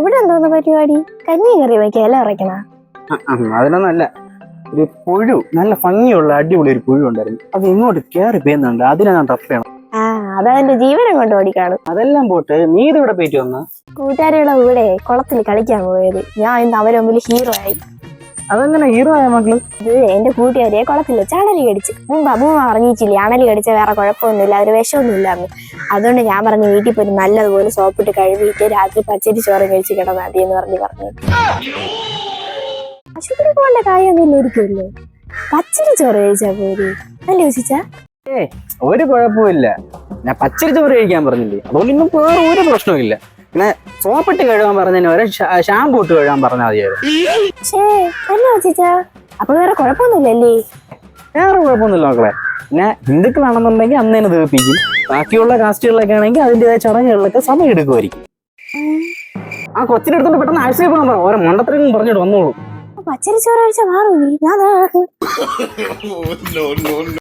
ഇവിടെ എന്തോന്ന് പരിപാടി? കഞ്ഞി കറി വയ്ക്കുക ഇല ഉറയ്ക്കണ? അതിനൊന്നല്ല ഒരു പുഴു നല്ല ഭംഗിയുള്ള അടിപൊളി ഒരു പുഴു ഉണ്ടായിരുന്നു. അത് ഇങ്ങോട്ട് കയറി പെയ്യുന്നുണ്ട്. അതിനെ ഞാൻ ചെയ്യണം. ആ അതതിന്റെ ജീവനം കൊണ്ട് ഓടിക്കാണും അതെല്ലാം പോട്ട് നീ ഇതിവിടെ പോയിട്ട് വന്ന? കൂട്ടുകാരിയുടെ കൂടെ കുളത്തിൽ കളിക്കാൻ പോയത്. ഞാൻ ഇന്ന് അവരെ മുമ്പിൽ ഹീറോ ആയി. അതെങ്ങനെ ഹീറോ ആയ മക്കൾ എന്റെ കൂട്ടുകാരിയെ കുളത്തിൽ ചാണലി അണലി കടിച്ച്. മുമ്പ് അമ്മൂമ്മ പറഞ്ഞിച്ചില്ലേ അണലി കടിച്ച വേറെ കുഴപ്പമൊന്നുമില്ല ഒരു വിഷമൊന്നുമില്ല എന്ന്. അതുകൊണ്ട് ഞാൻ പറഞ്ഞു വീട്ടിൽ പോയി നല്ലതുപോലെ സോപ്പിട്ട് കഴുകിയിട്ട് രാത്രി പച്ചരി ചോറ് കഴിച്ച് കിടന്നാൽ മതി എന്ന് പറഞ്ഞു പറഞ്ഞു. ആശുപത്രി പോകേണ്ട കാര്യമൊന്നും ഇരിക്കുമല്ലോ പച്ചരി ചോറ് കഴിച്ചാ പോരി? അല്ലേ ചോദിച്ചാ ഒരു കുഴപ്പമില്ല ഞാൻ പച്ചരി ചോറ് കഴിക്കാൻ പറഞ്ഞില്ലേ? അതുകൊണ്ട് ഇന്നും വേറെ ഒരു പ്രശ്നവും പിന്നെ സോപ്പിട്ട് കഴുകാൻ പറഞ്ഞതിന് വരെ ഷാംപൂ ഇട്ട് കഴുകാൻ പറഞ്ഞാൽ മതിയായിരുന്നു. ചോദിച്ചാ അപ്പൊ വേറെ കുഴപ്പമൊന്നുമില്ലല്ലേ? വേറെ കുഴപ്പമൊന്നുമില്ല മക്കളെ. പിന്നെ ഹിന്ദുക്കളാണെന്നുണ്ടെങ്കിൽ അന്ന് തന്നെ തീർപ്പിക്കും ബാക്കിയുള്ള കാസ്റ്റുകളിലൊക്കെ ആണെങ്കിൽ അതിന്റെതായ ചടങ്ങുകളിലൊക്കെ സമയം എടുക്കുമായിരിക്കും. ആ കൊച്ചിനെ എടുത്തോണ്ട് പെട്ടെന്ന് ആഴ്ചയിൽ പോകാൻ പറ. ഓരോ മണ്ടത്തിലും പറഞ്ഞിട്ട് വന്നോളൂ. പച്ചരി ചോറ് കഴിച്ചാൽ മാറൂലേ? ഞാൻ